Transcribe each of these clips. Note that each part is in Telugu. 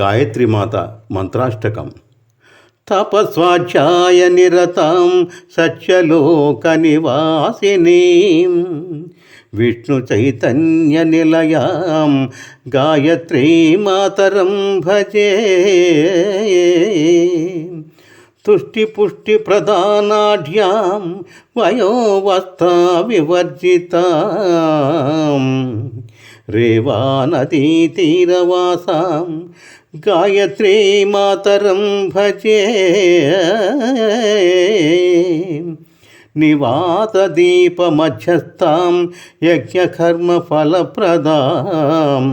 గాయత్రీమాత మంత్రాష్టకం. తపస్వాధ్యాయ నిరతాం సత్యలోక నివాసిని. విష్ణు చైతన్య నిలయాం గాయత్రీ మాతరం భజే. తుష్టి పుష్టి ప్రధానాఢ్యాం వయోవస్థ వివర్జితాం. రేవానదీ తీరవాసాం గాయత్రీ మాతరం భజే. నివాతదీపమధ్యస్థాం యజ్ఞకర్మఫలప్రదాం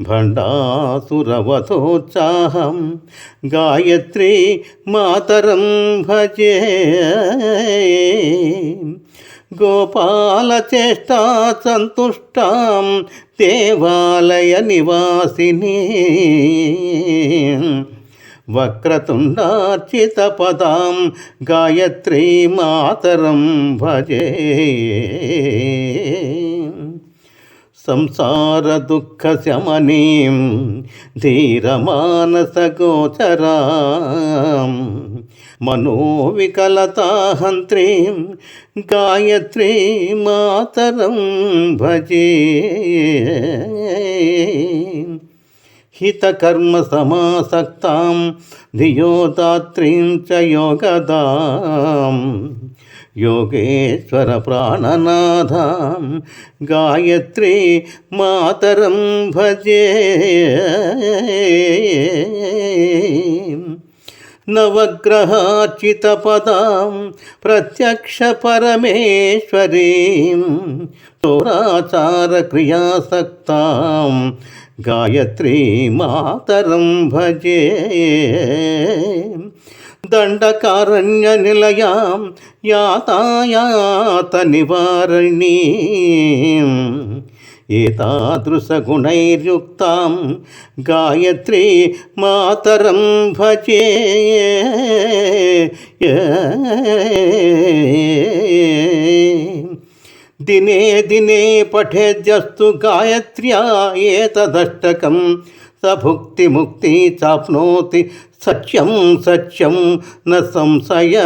భండాసురవతోత్సాహం గాయత్రీ మాతరం భజే. గోపాలచేష్టా సంతుష్టాం దేవాలయ నివాసిని. వక్రతుండార్చిత పదాం గాయత్రీ మాతరం భజే. సంసార దుఃఖ శమనీం ధీరమానసగోచరాం మనోవికలతాహంత్రీం గాయత్రీ మాతరం భజే హితకర్మ సమాసక్తాం ధియోదాత్రీం చ యోగదాం యోగేశ్వర ప్రాణనాథాం గాయత్రీ మాతరం భజే నవగ్రహార్చితపదాం ప్రత్యక్ష పరమేశ్వరీం చోరాచార క్రియాసక్తాం గాయత్రీ మాతరం భజే దండకారణ్య నిలయాం యాతాయాత నివారణీ ఏతాదృశగుణైర్యుక్తాం గాయత్రీ మాతరం భజే దినే దినే పఠేద్యస్తు గాయత్ర్యా ఏతదష్టకం స భుక్తి ముక్తి చాప్నోతి సత్యం సత్యం న సంశయ